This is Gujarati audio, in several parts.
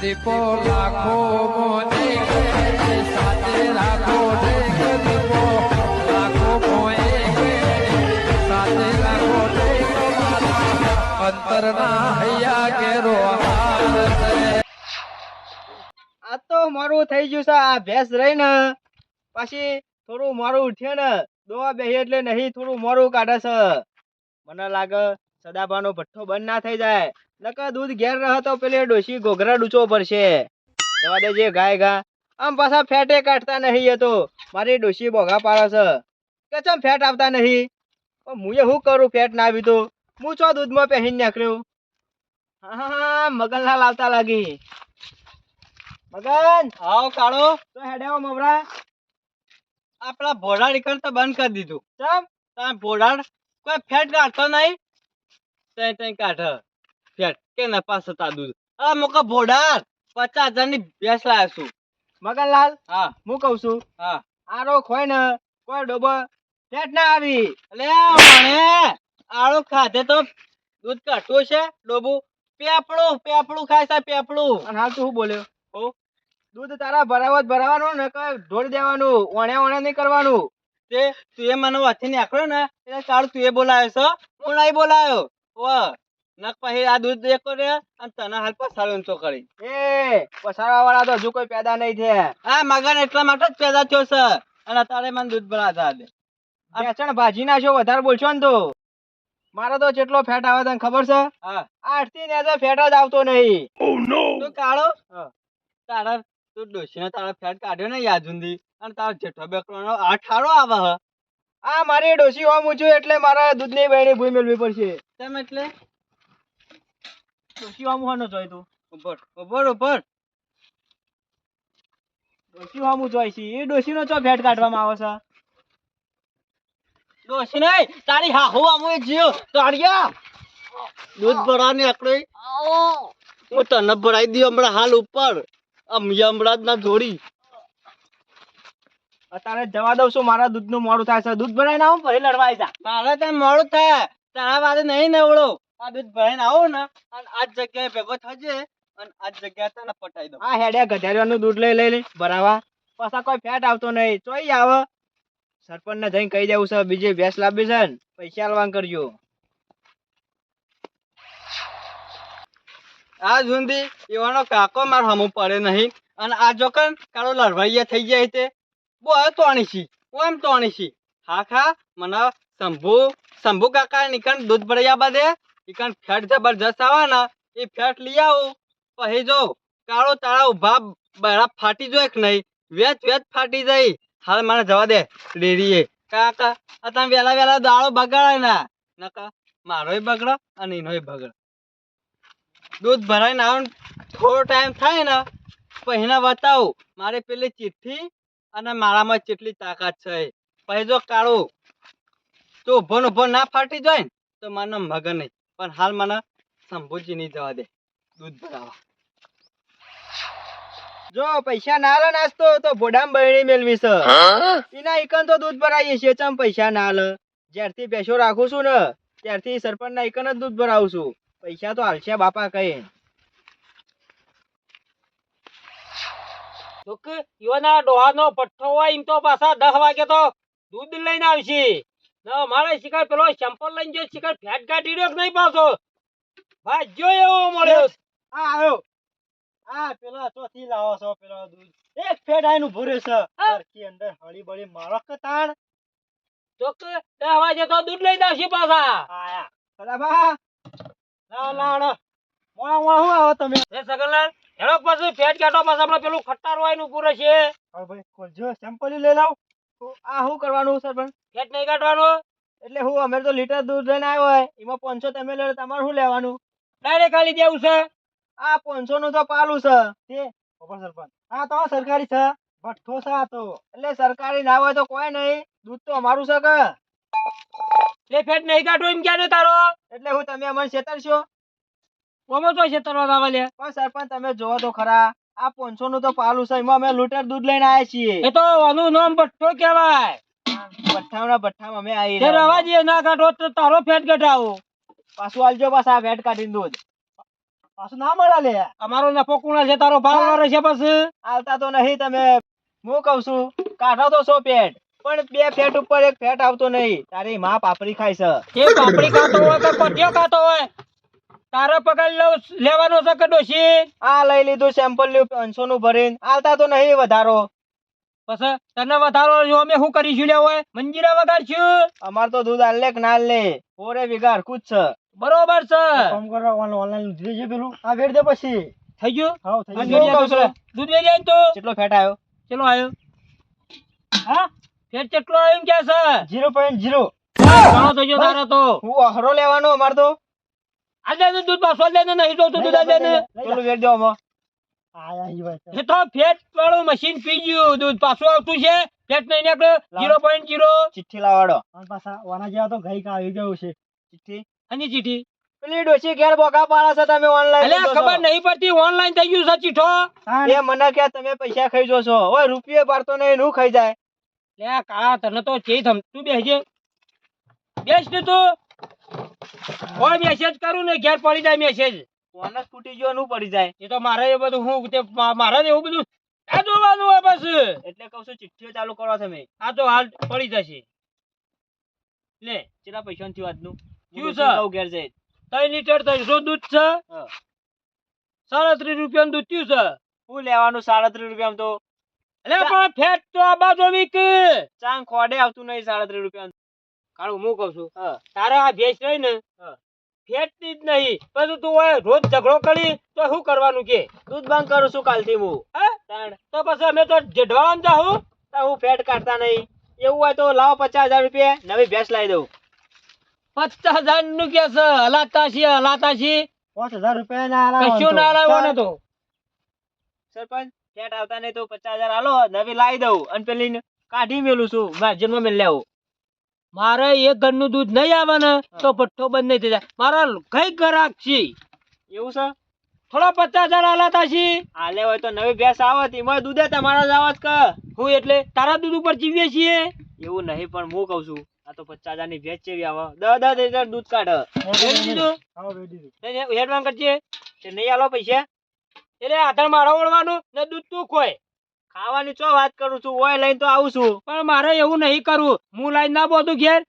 દીપો લાખો મોને સાથે રાખો દીપો. લાખો મોએ આ તો મારું થઈ ગયું છે, આ ભેંસ રહી ને પછી થોડું મોરું ઉઠે ને, દોવા બેહી એટલે નહીં, થોડું મોરું કાઢે છે. મને લાગે સદાભાનો ભઠ્ઠો બંધ ના થઈ જાય. નકર દૂધ ઘેર રહે તો પેલી ડોસી ઘોઘરા ડૂચો પડશે જવા દે જે ગાય ગા આમ પાછા ફેટે કાઢતા નહીં એ તો. મારી ડોસી બોગા પાડે છે. કે ચમ ફેટ આવતા નહીં? પણ મુએ શું કરું ફેટ ના આવી તો? હું ચો દૂધમાં પહેરીને નીકળ્યો? હા હા હા મગનલાલ આવતા લાગી. મગન! આવો કાળો. તો હેડ્યાવો મમરા આપણા ભોળાડ નીકળતા બંધ કરી દીધું. ચમ? તમે ભોળાડ કોઈ ફેટ કાઢતો નહીં? તઈ તઈ કાઢ ફેટ કે નપાસ હતા દૂધ. આ મોકા ભોડાર પચાસ હજારની ભેંસ લાવ્યો છું. મગનલાલ હા. હું કઉ છું હા. આરો ખોય ને કોઈ ડોબો ફેટ ના આવી. એટલે મને આળો ખાધે તો દૂધ કાઢવું છે ડોબુ. પેપડું પેપડું ખાય છે પેપડું અને હાલ તું શું બોલ્યો હો. દૂધ તારા ભરાવો જ ભરાવાનું ને કઈ ઢોળી દેવાનું ઓણે ઓણે નહીં કરવાનું. તે તું એ મને વાથી નાખ્યો ને એટલે સારું તું એ બોલાયો છો હું નહીં બોલાયો. નક પછી આ દૂધ દેખો રે અને તને હાલ પસાડો તો કરી. એ પસાડવા વાળા તો હજુ કોઈ પેદા નહીં છે આ મગન એટલા માટે જ પેદા થયો છે અને તારે મને દૂધ ભરાતા દે. બેસણ ભાજી નાખ્યો વધારે બોલશો ને તો. મારે તો જેટલો ફેટ આવે તને ખબર છે? આઠથી ને ફેટ જ આવતો નહીં. તું કાળો? તારા તું ડોશીને તારો ફેટ કાઢ્યો ને યાદ સુધી અને તારો જેઠો બેકવાનો આઠારો આવે હ. આ મારી ડોશી હોમ ઊંચું એટલે મારા દૂધની બહેની ભૂઈ મેળવી પડશે. તેમ એટલે? ડોશી હોમ જોઈ તું. ઉપર ઉપર ઉપર ડોશી હોમ જોઈ છે. એ ડોશીનો ચો ભેટ કાઢવામાં આવે છે? ડોશી નહીં તારી હાહુ આમુ જીવ. તાળિયા દૂધ ભરાને આકડી. હું તને ભરાઈ દઉં હમણાં હાલ ઉપર. આમ હમણાં ના જોડી. અત્યારે જવા દઉં છું મારા દૂધનું મોડું થાય છે. દૂધ ભરાઈને હું પછી લડવાય જા. મારે ત્યાં મોડું થાય. તારા વાદે નહીં નવળો આ દૂધ ભરાઈને આવો ને અને આ જગ્યાએ ભેગો થજે અને આ જ જગ્યાએ તને પટાઈ દો આ હેડે ગધેડિયાનું દૂધ લઈ લઈ લઈ ભરાવા. પાછા કોઈ ફેટ આવતો નહીં. ચોઈ આવે. સરપંચ ને જઈને કહી દેવું છે બીજી ભેંસ લાવી છે ને પૈસા લવાન કરજો. આ જુંદી એવાનો કાકો માર હમું પડે નહીં. અને આ જોકન કાળો લડવાઈયા થઈ જાય તે. બો તોણી છી હું એમ તોણી છી હા ખા મને શંભુ શંભુ કાકા નીકળ દૂધ ભરાયા બાદે નીકળ ફેટ જબરજસ્ત આવે ને એ ફેટ લઈ આવું. પછી જો કાળો તાળા ઊભા બરા ફાટી જો એક નહીં? વેચ વેચ ફાટી જઈ હાલ મને જવા દે. ડેરીએ. કાકા, આ તમે વેલા વેલા દાળો બગાડે ના. નકા મારોય બગડો અને એનોય બગડો. દૂધ ભરાઈને આવ થોડો ટાઈમ થાય ને પહેલા બતાવું. મારે પેલી ચિઠ્ઠી અને મારામાં કેટલી તાકાત છે. પછી જો કાળું તો ઊભો ઊભો ના ફાટી જાય ને, તો માનો મગન નહીં. પણ હાલ મને શંભુજી નહીં જવા દે. દૂધ ભરાવા. જો, પૈસા ના લે નાસ્તો, તો ભોડામ બહેણી મેળવી છે એના એકન તો દૂધ ભરાઈએ છીએ, ચમ પૈસા ના લે? જ્યારથી ભેંસો રાખું છું ને, ત્યારથી સરપંચ ના એકન જ દૂધ ભરાવું છું. પૈસા તો હાલશે બાપા કહે ઈવાના ડોહાનો પઠ્ઠો હોય એમ તો પાછા દસ વાગે તો દૂધ લઈને આવશે. ને મારે શિકાર પેલો સેમ્પલ લઈને જો શિકાર ફેટ કાઢી રહ્યો નહીં પાછો? ભાજ્યો એવો મળ્યો. આ આવ્યો. આ પેલા ચોથી લાવો છો પેલો દૂધ. એક ફેટ આઈનું ભરે છે. સરખી અંદર હળી બળી મારો કતાણ તાણ તો કે દસ વાગે તો દૂધ લઈ આવશે પાછા. આયા. સદાભા લાવ લાવ. મોળા મોળા હું આવો તમે? એ સગનલાલ હેડો પાછું ફેટ કાઢો પાછા આપણે પેલું ખટ્ટાર વાયનું પૂરે છે ભાઈ ખોલજો સેમ્પલ લઈ લાવ. આ શું કરવાનું સરપંચ ફેટ નહીં કાઢવાનો? એટલે હું અમે તો લીટર દૂધ લઈને આવ્યો હોય. એમાં પાંચસો તમે લો તમારે શું લેવાનું? ડાયરેક્ટ ખાલી દેવું છે? આ પાંચસો નું તો પાલું છે. તે સરપંચ. હા તો સરકારી છે. ભઠ્ઠો છે આ તો. એટલે સરકારી ના હોય તો કોઈ નહીં. દૂધ તો અમારું છે કે? એ ફેટ નહીં કાઢો એમ ક્યાં ને તારો? એટલે હું તમે અમને છેતરશો? કોમો તો છેતરવા તરવા લે. પણ સરપંચ તમે જોવો તો ખરા. આ પાંચસો નું તો પાલું છે એમાં અમે લીટર દૂધ લઈને આવ્યા છીએ. એ તો આનું નામ ભઠ્ઠો કહેવાય. ભઠ્ઠામાં ભઠ્ઠામાં અમે આવી તે રવા દે ના કાઢો તો તારો ફેટ ઘટાવો પાછું આલજો પાછા વેટ કાઢીને દૂધ. પાછું ના મળે લે. અમારો નફો કોના છે તારો ભાવ વાળો છે પછી. આવતા તો નહીં તમે હું કઉ છું કાઢો તો સો પેટ પણ બે ફેટ ઉપર એક ફેટ આવતો નહીં. તારી માં પાપડી ખાય છે. એ પાપડી ખાતો હોય કે કોટિયો ખાતો હોય? તારે પગાર લઉં- લેવાનો છે કે ડોશી? આ લઈ લીધું સેમ્પલ લ્યું પાંચસો નું ભરીને. આવતા તો નહીં વધારો. પછી તને વધારો જો અમે શું કરીશું લે હોય? મંજીરા વગાડશું અમાર તો દૂધ આલે કે ના લે ઓરે વિગાર કુછ છે. બરોબર છે. કરો ઓનલાઈન લીધી છે પેલું. આ વેડ દે પછી. થઈ ગયું? હા થઈ ગયું. તો દૂધ વેરી આયો તો. કેટલો ફેટ આવ્યો ચલો આવ્યો હા? ફેર કેટલો આવ્યો એમ કે છે? Zero point zero. ઘણો થઈ ગયો તારો તો. હું અહરો લેવાનો અમાર તો. આ દૂધ પાછો દે ને નહીં જોતું દૂધ દે ને પેલું વેડ દો એ તો ફેટ વાળું મશીન પી ગયું દૂધ પાછું આવતું છે. ફેટ નહીં નીકળે જીરો પોઈન્ટ જીરો ચિઠ્ઠી લાવાડો પાછા વાના જેવા તો ગઈ આવી ગયું છે. ચિઠ્ઠી? અને ચીઠી પેલી ડોશી ઘેર બોકા પાડા છે તમે ઓનલાઈન એટલે ખબર નહીં પડતી ઓનલાઈન થઈ ગયું છે ચીઠો એ મને કે તમે પૈસા ખાઈ છો ઓય રૂપિયો પાડતો નહીં નું ખાઈ જાય. લે આ કા તને તો ચેઈ થમ તું બેસજે. બેસ ને તું. કોઈ મેસેજ કરું ને ઘેર પડી જાય મેસેજ ફોન ફૂટી ગયો નું પડી જાય? એ તો મારે એ બધું હું તે મારે એવું બધું આ જોવાનું હોય બસ. એટલે કહું છું ચિઠ્ઠીઓ ચાલુ કરો તમે. આ તો હાલ પડી જશે. લે. કેટલા પૈસા થયું આજનું? ક્યુ કહું ઘેર જઈને. ત્રણ લીટર ત્રણસો દૂધ છે. સાડત્રીસ રૂપિયાનું દૂધ થયું છે. હું લેવાનું સાડત્રીસ રૂપિયા તો? એટલે પણ ફેટ તો આ બાજુ વીક. ચાંગ ખોડે આવતું નહીં સાડત્રીસ રૂપિયા કાળું હું કઉ છું તારે આ ભેસ રહી ને ફેટતી જ નહીં. પછી તું હોય રોજ ઝઘડો કરી તો શું કરવાનું કે? દૂધ બંધ કરું છું કાલથી હું. તો પછી અમે તો જેઢવાન જાઉં તો હું ફેટ કાઢતા નહીં. એવું હોય તો લાવો પચાસ હજાર રૂપિયા નવી ભેંસ લાવી દઉં. પચાસ હજારનું કે છે? હલાતા છીએ હલાતા છીએ પાંચ હજાર રૂપિયા ના કશું ના લાવ્યો ને તો. સરપંચ ફેટ આવતા નહીં તો પચાસ હજાર હાલો નવી લાવી દઉં. અને પેલી કાઢી મેલું છું. માર્જિનમાં મેળ લેવું. મારે એક ઘરનું દૂધ નહીં આવે ને તો ભઠ્ઠો બંધ નહીં થઈ જાય. મારા કઈ ગ્રાહક છે. એવું છે? થોડા પચાસ હજાર હલાતા છીએ હાલે હોય તો નવી ભેંસ આવે તેમાં દૂધે તમારા જ આવત કે હું એટલે તારા દૂધ ઉપર જીવીએ છીએ. એવું નહીં પણ હું કઉ છું આ તો પચાસ હજારની ભેંસ ચેવી આવે. દસ દસ લીટર દૂધ કાઢે. હેડવાન કરજે. નહીં આલો પૈસા. એટલે આધાર મારો ઓળવાનું ને દૂધ તું ખોય. ખાવાની ચો વાત કરું છું? ઓય લઈને તો આવું છું. પણ મારે એવું નહીં કરવું હું લાઈન ના બોધું ઘેર.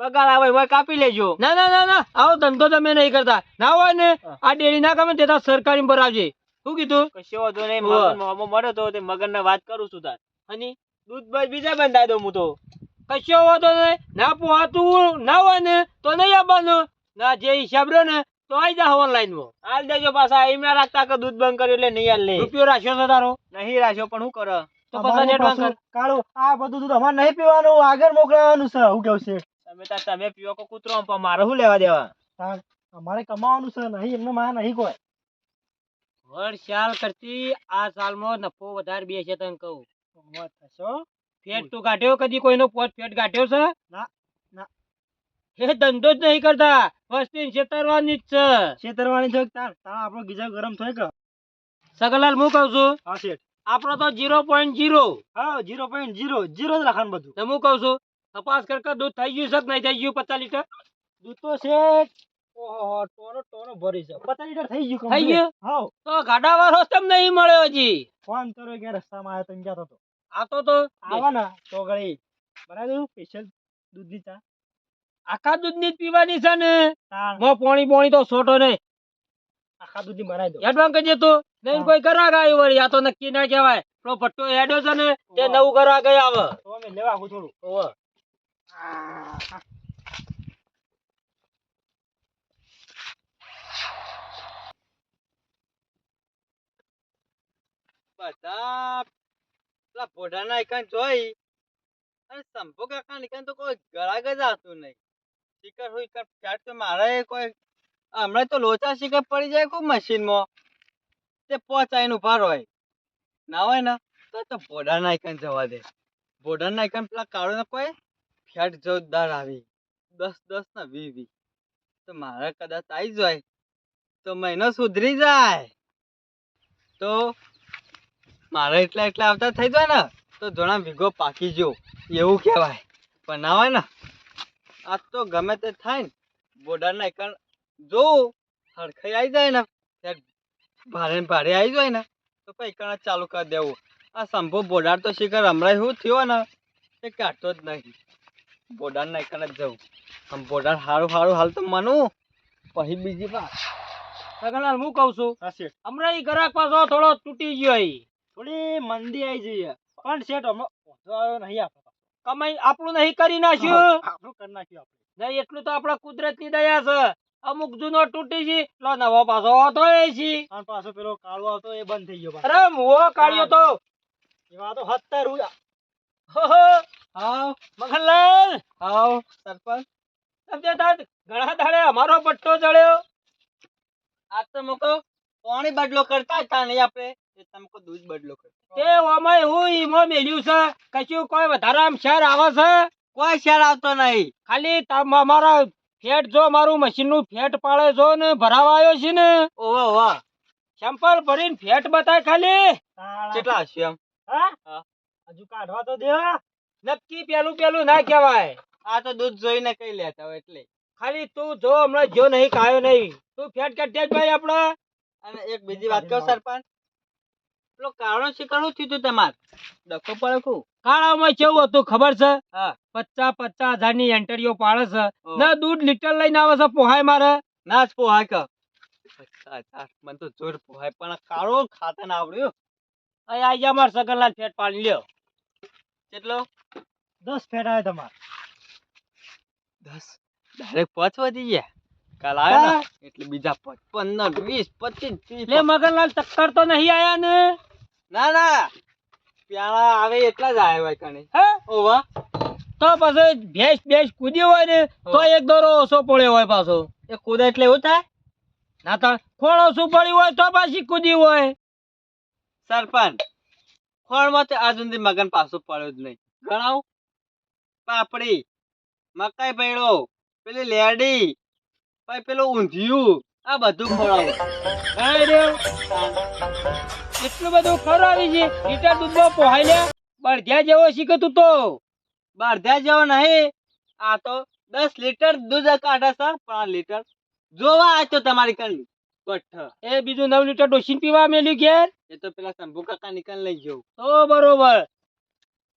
પગાર આવે હોય કાપી લેજો. ના ના ના ના. આવો ધંધો તમે નહીં કરતા. ના હોય ને આ ડેરી ના ગમે તે સરકારી પર આવજે શું કીધું? કશો વાંધો નહીં. મગન મળ્યો તો તે મગન ને વાત કરું છું તાર. અને દૂધ બસ બીજા બંધાઈ દઉં હું તો. કશો વાંધો નહીં. ના પોહાતું ના હોય ને તો નહીં આવવાનું. ના જે હિસાબ રહ્યો ને તો જા ઓનલાઈનમાં. હાલ દેજો પાછા. એમ ના રાખતા કે દૂધ બંધ કર્યું એટલે નહીં હાલ લે. રૂપિયો રાખ્યો છે તારો? નહીં રાખ્યો પણ હું કરે? તો પછી એડવાન્સ પાછું કાળો આ બધું દૂધ અમારે નહીં પીવાનું આગળ મોકલાવાનું છે હું કેવું છે? તમે તાર તમે પીવો કે કૂતરો પણ મારે શું લેવા દેવા? અમારે કમાવાનું છે નહીં એમને માં નહીં કોઈ. વર્ષ સાલ કરતી આ સાલમાં નફો વધારે બે છે તને કહું. થશો ફેટ તું કાઢ્યો કદી કોઈનો પોત ફેટ કાઢ્યો છે? ના. એ ધંધો જ નહીં કરતા. વસ્તી છેતરવાની જ છે. છેતરવાની છે તાર? તાર આપણો ગીજા ગરમ થાય કે સગલાલ હું કહું છું? હા શેઠ. આપણો તો જીરો પોઈન્ટ જીરો હા જીરો પોઈન્ટ જીરો જીરો જ રાખવાનું બધું. તો હું કહું છું તપાસ કર કે દૂધ થઈ ગયું છે કે નહીં થઈ ગયું પચાસ લીટર? દૂધ તો શેઠ ઓહો ટોનો ટોનો ભરી છે. પચાસ લીટર થઈ ગયું થઈ ગયું? હા. તો ગાડા વાળો કેમ નહીં મળ્યો હજી. ફોન કરો કે રસ્તામાં આવ્યો તો ક્યાં હતો આ તો. તો આવા ને તો? ગળી બનાવી દઉં સ્પેશિયલ દૂધની ચા. આખા દૂધની પીવાની છે ને? મો પોણી પોણી તો સોટો નહીં. આખા દૂધની બનાવી દઉં. એડવાન્સ કરજે તું. નહીં કોઈ ગ્રાહક આવ્યું વળી. આ તો નક્કી ના કહેવાય. પેલો ભટ્ટો એડો છે ને તે નવું ગ્રાહક અહીં આવે તો અમે લેવા આવું થોડું. ઓવે. બધા પેલા ભોઢાના એકાંત જોઈ. અને કાકા એકાંત તો કોઈ ગળા જ આવતું નહીં. શિખર હોય ફેટ તો મારે કોઈ, હમણાં તો લોચા શિકર પડી જાય ખૂબ મશીનમાં. તે પહોંચાઈને ઊભા હોય ના હોય ને, તો તો ભોઢાના એકાંત જવા દે. ભોડાના એકાંત પેલા કાળો ને કોઈ ફેટ જોરદાર આવી. દસ દસ ને વી વી તો મારે કદાચ આવી જાય તો મહિનો સુધરી જાય. તો મારે એટલા એટલા આવતા થઈ જાય ને, તો જણા ભીગો પાકી જો એવું કહેવાય. પણ ના હોય ને આ તો ગમે તે થાય ને બોર્ડરના એકણ જોઉં હરખાઈ આવી જાય ને ત્યારે ભારે ને ભારે આવી જાય ને તો પછી કણ ચાલુ કરી દેવું. આ શંભુ બોડાર તો શિખર હમણાં શું થયો ને એ કાઢતો જ નહીં. બોર્ડર ના કણ જ જવું. આમ બોડાર સારું સારું હાલ તો માનું. પછી બીજી વાત. સગનલાલ હું કહું છું? હમણાં એ ગ્રાહક પાછો થોડો તૂટી ગયો થોડી મંદી આવી જઈએ. પણ શેઠ હમણાં આવ્યો નહીં આપણે. કમાઈ આપણું નહીં કરી નાખ્યું. આપણું કરી નાખ્યું નહીં એટલું તો આપણા કુદરતની દયા છે. અમુક જૂનો તૂટી છે. લો નવો પાછો હોતો એ છે. અને પાછો પેલો કાળો આવતો એ બંધ થઈ ગયો અરે મુવો કાળ્યો તો. એમાં તો સત્તર રૂપિયા હો, હો. હાવ. મગનલાલ હાવ. સરપંચ. સમજે દાદ ઘણા દાડે અમારો પટ્ટો ચડ્યો. આ તો મૂકો. પાણી બદલો કરતા હતા નહીં આપણે. એ દૂધ બદલો તે ઓમાં એવું ઈમાં મેલ્યું છે. કશું કોઈ વધારે આમ આવે છે? કોઈ શેર આવતો નહીં. ખાલી તમ અમારા ફેટ જો મારું મશીનનું ફેટ પાડે છો ને ભરાવા આવ્યો છે ને. ઓવા ઓવા. સેમ્પલ ભરીને ફેટ બતાય ખાલી. કેટલા હશે એમ? હા? હા. હજુ કાઢવા તો દે નક્કી પેલું પેલું ના કહેવાય. આ તો દૂધ જોઈને કઈ લેતા હોય એટલે. ખાલી તું જો હમણાં જો નહીં કાયો નહીં. તું ફેટ કાઢ્યા જ ભાઈ આપડે અને એક બીજી વાત કહો સરપંચ. પેલો કાળો શિકાળો થયું તું તમાર? ડખો પડખું કાળામાં કેવું હતું ખબર છે? પચાસ પચાસ હજારની એન્ટરીઓ પાડે છે. ના દૂધ લીટર લઈને આવે છે પોહાય મારે. ના જ પોહાય કે. મને તો જોર પોહાય. પણ કાળો ખાતા ના આવડ્યું. અહીં આઈ જા મારે સગનલાલ ફેટ પાડી લ્યો. કેટલો? દસ ફેટ આવે તમારે. દસ? ડાયરેક્ટ પાંચ વધી ગયા. કાલ આવ્યો એટલે બીજા પંદર વીસ પચીસ લે મગનલાલ ચક્કર તો નહીં આયા ને? ના ના. પ્યાળા આવે એટલા જ આવ્યા હોય કણે હે? ઓવા. તો પછી ભેંસ ભેંસ કૂદી હોય ને તો એક દોરો ઓછો પડ્યો હોય પાછો. એ કૂદે એટલે એવું થાય? ના તો ખોળ ઓછું પડ્યું હોય તો પાછી કૂદી હોય. સરપંચ ખોળમાં તો આજ સુધી મગન પાછું પડ્યો જ નહીં. ગણાવ? પાપડી મકાઈ પૈડો પેલી લેડી પછી પેલું ઊંધિયું આ બધું રે એટલું બધું ખવડાવી છે. લીટર દૂધમાં પોહાઈ લે બળધ્યા જેવો શીખે તું. તો બારધ્યા જેવો નહીં. આ તો દસ લીટર દૂધ કાઢે છે પાંચ લીટર. જોવા આ તો તમારી કણ ગઠ્ઠ એ બીજું નવ લીટર ડોસીન પીવા મેલ્યું ઘેર. એ તો પેલા શંભુ કાકા નીકળ લઈ જવું તો બરોબર.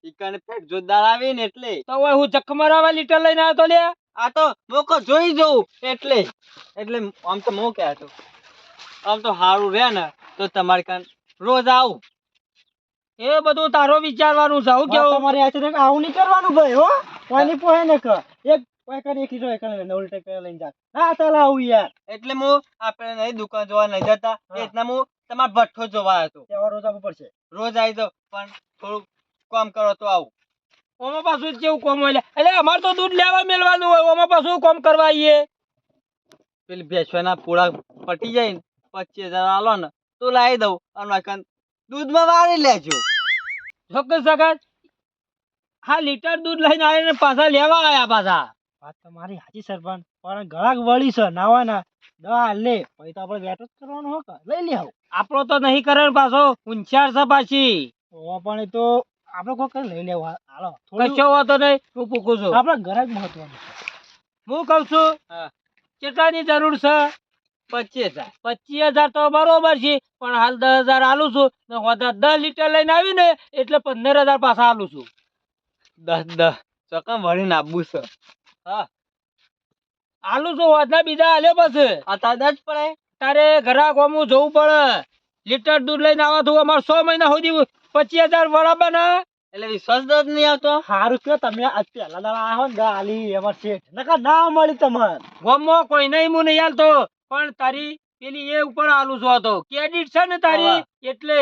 ઈકણ પેટ જોરદાર આવી ને એટલે. તો હવે હું જખમરાવા લીટર લઈને આવતો લે આ તો મોકો જોઈ જવું એટલે. એટલે આમ તો મો કહેતો હતો આમ તો સારું રહે ને તો તમારી કાન રોજ આવું. એ બધું તારો વિચારવાનું છે. હું કેવું? તમારે છે આવું નહીં કરવાનું ભાઈ હો. કોઈની પોહે ને કર. એક કોઈ કરી એક લીટર એક લઈને ઉલટે કરે લઈને જા. ના ચાલ આવું યાર. એટલે હું આપણે નહીં દુકાન જોવા નહીં જતા. એટલા હું તમારો ભઠ્ઠો જોવા હતો. તહેવાર રોજ આવવું પડશે? રોજ આવી જાઉં પણ થોડું કામ કરો તો આવું. ઓમાં પાછું કેવું કોમ હોય. એટલે અમારે તો દૂધ લેવા મેળવાનું હોય ઓમાં પાછું કોમ કરવા આવીએ પેલી ભેંસવાના પૂળા પટી જાય ને પચીસ હજાર આલો ને તો લાવી દઉં. અને વાંકણ દૂધમાં વાળી લેજો. ચોક્કસ સગત હા લીટર દૂધ લઈને આવીને પાછા લેવા આવ્યા પાછા. વાત તમારી સાચી સરપંચ પણ ગળાક વળી છે નાવાના. દવા લે પછી તો આપણે વેટ જ કરવાનું હો લઈ લે આપણો તો નહીં કરે પાછો ઊંચાર છે પાછી. ઓ પણ એ તો આપણે કોઈ કઈ લઈ લેવું. હાલો થોડું કશો વાતો નહીં હું પૂછું છું. આપણે ઘરાક મહત્વનું હું કઉ છું કેટલાની જરૂર છે? પચીસ હજાર. પચીસ હજાર તો બરોબર છે પણ હાલ દસ હજાર આલું છું ને દસ લીટર લઈને આવીને એટલે પંદર હજાર પાછા આલું છું. દસ દસ. ચોકમ વળીને આપવું છે? આલું છું હોતા બીજા આલ્યો પછી. આ તાર જ પડે? તારે ઘરાક હોમું જોવું પડે. લીટર દૂધ લઈને આવવા થયું અમારે સો મહિના સુધી પચીસ હજાર બરાબર ને એટલે વિશ્વાસ જ નહીં આવતો? સારું કે તમે આજ પહેલા દાડા આવ્યો હો ને આલી અમાર શેઠ. નકા ના મળી તમારે ગોમો કોઈ નહીં મું નહીં હાલતો. પણ તારી પેલી એ ઉપર આલું છું હતો ક્રેડિટ છે ને તારી? એટલે.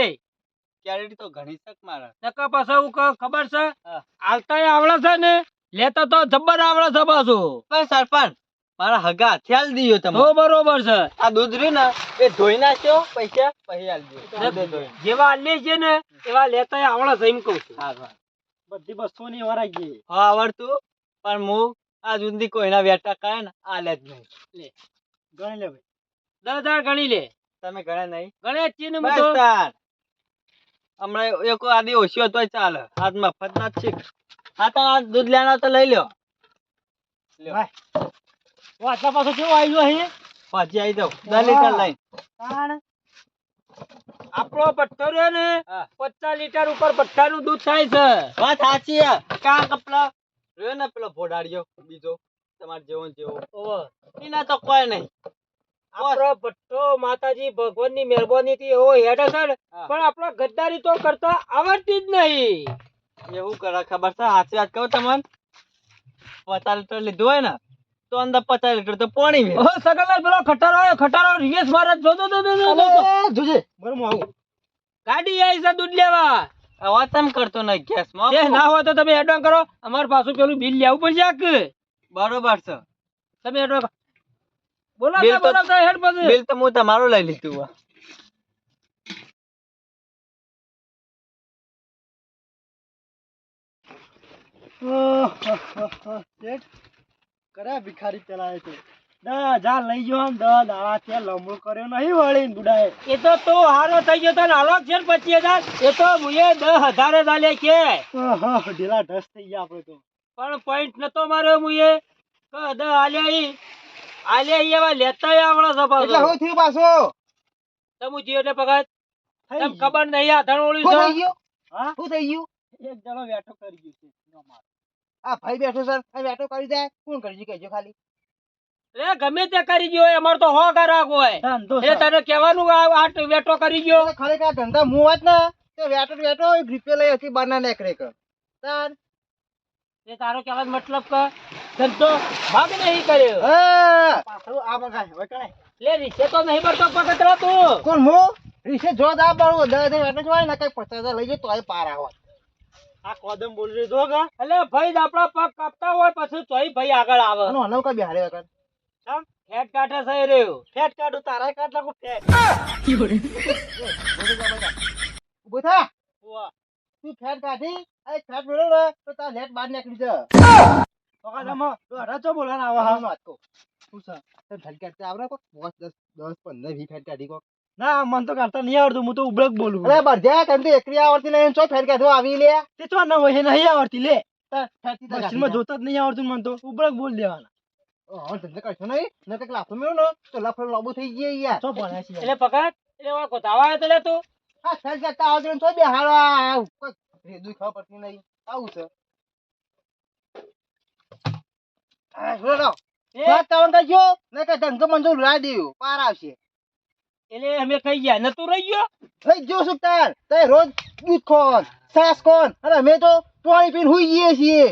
ક્રેડિટ તો ઘણી તક મારા? નકા પાછા હું ખબર છે? હા. હાલતાય આવડે છે ને? લેતા તો જબ્બર આવડે છે પાછું. પણ સરપંચ મારા હગા ખ્યાલ દીયો તમે. હો બરોબર છે. આ દૂધ રહ્યું ને એ ધોઈ નાખ્યો પૈસા પછી આલજો જેવા આલે છે ને એવા લેતાય આવડે છે એમ કહું છું. હા હા. બધી વસ્તુઓની વરાઈ ગઈ હા આવડતું. પણ હું આ સુધી કોઈના વેટા કાય ને આલે જ નહીં. ગણી લે ભાઈ. દસ હજાર ગણી લે. તમે ગણે નહીં. ગણે ચીન ને તાર. હમણાં એક આદી ઓછી તો ચાલે. હાથ મફત ના છે. હા તો આ દૂધ લેના તો લઈ લ્યો લ્યો. ભાઈ આટલા પાછો કેવો આવી ગયો અહીં પાછી આવી જાઉં. દસ લીટર લઈને તાણ. આપણો પઠ્ઠો રહ્યો ને પચાસ લીટર ઉપર પઠ્ઠાનું દૂધ થાય છે. વાત સાચી. કાં કે પેલો રહ્યો ને પેલો ભોડાડ્યો બીજો. તમારે જેવો જેવો. એના તો કોઈ નહીં. આપણો પઠ્ઠો માતાજી ભગવાનની મહેરબાની થી એવો હેડે છે ને પણ આપણો ગદ્દારી તો કરતા આવડતી જ નહીં. એવું કરે ખબર છે? સાચી વાત કહું તમને? પચાસ લીટર લીધું હોય ને તો અંદર પચાસ લીટર તો પાણી સગનલાલ પેલો ખટારો આવ્યો ખટારો રિવેશ મારે. જો જો જો જો, જો, જો. જોજે. બરાબર આવું. ગાડી આવી છે દૂધ લેવા. આવા તેમ કરતો નહીં? ગેસમાં ના હોય તો તમે એડવાન કરો. અમાર પાછું પેલું બિલ લેવું પડશે. બરોબર છે. તમે એડવાન્સ બોલો બિલ તો- બોલાવતા હેડ પછી. બિલ તો હું તમારું લઈ લીધું હે. ભિખારી ચલાવે છે દસ હજાર લઈ ગયો ને દસ દાડા છે લમણો કર્યો નહીં વળી બુડાએ. એ તો તો હારો થઈ ગયો તને હાલો છે ને પચીસ હજાર. એ તો મુએ દસ હજાર જ આલે કે ઢીલા ઢસ થઈ ગયા આપણે તો. પણ પોઈન્ટ નતો માર્યો મુએ કદ આલ્યા આલ્યા ઈ એવા લેતા આવડે છે પાછો થયું પાછો? તમુ જીઓ ને પગાર. તમ. ખબર નહીં આ ધણ ઓળ્યું શું થઈ ગયું? હા? શું થઈ ગયું? એક જણો બેઠો કરી ગયો છે નો માર. આ ભાઈ બેઠો સર આ બેઠો કરી દે. કોણ કરી કહેજો ખાલી? રે ગમે તે કરી ગયો અમાર તો હો કરાક હોય. એ તને કહેવાનું આ આટ વેટો કરી ગયો? ખરેખર ધંધા હું વાત ને તો વેટો બેઠો એક રૂપિયો લઈ હતી બાર ના નેકરે તાર. એ તારો કહેવાનો મતલબ કે ધંધો ભાગ નહીં કર્યો. પાછળ આ મગાય, વટણે લે રીસે તો નહીં ભરતો પગતરા તું. કોણ હું રીસે જો દા બાળું દા દે બેઠો જોય ને કઈ પચાસ લઈ જો તોય પાર આવે. આ કોદમ બોલી છો કે? એટલે ભાઈ આપડા પગ કાપતા હોય પછી તોય ભાઈ આગળ આવે. નો હનવ કઈ બિહારે વગર ફેટ કાઢે સહી રહ્યો. ફેટ કાઢું તારા કાઢ નાખું ફેટ. ઊભો થા. ઉવા. તું ફેટ કાઢી આ એક મેળો ને તો તાર લેટ બહાર નીકળી જા. વખત તો દોઢા ચો બોલાને આવા હા. હા વાત કહું શું છે? તને ફેટ કાઢતા આવડે કોક? પાંચ દસ દસ પંદર વીસ ફેટ કાઢી કો ના મન તો કાઢતા નહીં આવડતું હું તો ઉબળક બોલું. અરે બરજા તને તો એકરી આવડતી નહીં ચો ફેર કાઢો આવી લે? તે તો ના હોય નહીં આવડતી લે. મશીનમાં જોતા જ નહીં આવડતું મને તો ઉબળક બોલ દેવાના. હવે ધંધો કરશો નહીં? ને કંઈક લાફો મેળવો ને તો લફડો લાંબુ થઈ જાય યાર. એટલે પગાર? એટલે ગોતાવા આવ્યો તો લે તું. હા ફેટ કાઢતા આવડતું તો બે હારા કોઈ રેદું ખબર પડતી નહીં. આવું છે. હા, જોડો લાવો. એ? કરજો ને કે ધંધો મંજો લાવી દેવું પાર આવશે. એટલે અમે ખાઈ ગયા? નતું રહી ગયો? થઈ ગયો શું તાર. તે રોજ દૂધ કોણ સાસ કોણ અને અમે તો પાણી પીને હુઈ જઈએ છીએ.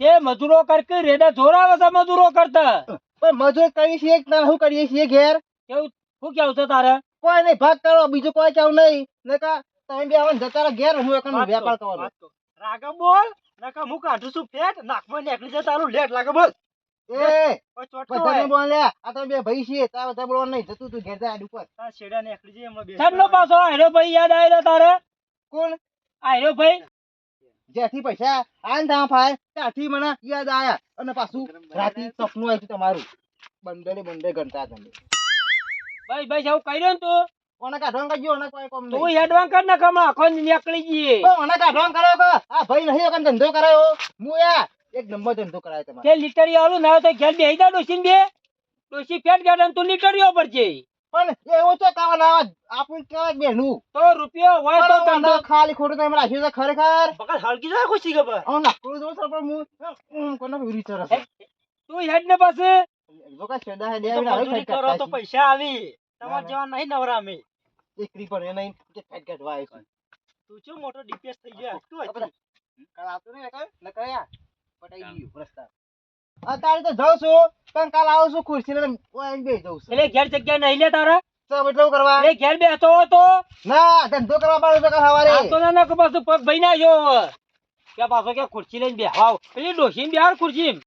એ મજૂરો કરકે રેડા જોરાવે છે મજૂરો કરતા? પણ મજૂર કરીએ છીએ ના? શું કરીએ છીએ ઘેર? કેવું? શું કેવું છે તારે? કોઈ નહીં ભાગ કરો બીજું કોઈ કેવું નહીં. ને કા તમે બે આવવાનું જતા રહો ઘેર હું એકનો વેપાર કરવાનો. રાગા બોલ નકા હું કાઢું છું ફેટ નાકમાં નીકળી જાય તારું લેટ લાગે બોલ. એ કોઈ ચોટકો બધાને. બોલ લે આ તો બે ભાઈ છે તાર બધા બોલવા નહીં જતું તું ઘેર જા આડ ઉપર. તારા શેડા નીકળી જાય એમનો બે ચાલો પાછો હેરો ભાઈ યાદ આવેલો તારે? કોણ? આયરો ભાઈ? જ્યાંથી પૈસા આન થા ફાય ત્યાંથી મને યાદ આયા. અને પાછું રાતે સપનું આવ્યું તમારું. બંડલે બંડે ગણતા તમે ભાઈ ભાઈ આવું કર્યો ને તું? કોને કાઢવાનું કરજો અને કોઈ કોમ નહીં. તું હેડવાન કર ને કમા આખો નીકળી પણ મને કાઢવાનું કરાયો કે? આ ભાઈ નહીં એકમ ધંધો કરાયો? હું યાર એક નંબર ધંધો કરાયો તમારે. તે લીટરી આવું ના હોય તો ઘેર બેહી જા ડોસીને બે. ડોસી ફેટ ગાડે તું લીટરીઓ પડશે પણ એવો તો કાવા ના આપણું કેવાય બેનું તો રૂપિયો હોય તો આને ખાલી ખોટું તમે રાખ્યું છે ખરેખર. પકડ હળગી જાય ખુશી ખબર. હું નાખું દઉં છું પણ હું કોને પૂરી તરફ તું હેડ ને પાસે જો કા શેડા હે તો દેવી આવે મજૂરી કરો તો પૈસા આવી. ના, જેવા નહીં નવરા અમે એકરી પણ એ નહીં કે ફેટ કાઢવા આવ્યો છું. તું ચેવો મોટો ડીપીએસ થઈ ગયો તું આ કાલ આવતો નહીં નકર નકર યાર પટાઈ ગયું પ્રસ્તાવ અત્યારે તો જાઉં છું પણ કાલ આવું છું ખુરશી ને જાઉં છું. એટલે ઘેર જગ્યા નહીં લે તારે? ચમ એટલું કરવા? એટલે ઘેર બેઠો હતો ના ધંધો કરવા પાડો કાલ સવારે? તો ના ના પાછું પગ ભાઈ ના જો કે પાછો કે ખુરશી લઈને બેહાવ. પેલી ડોસી બેહાર ખુરશી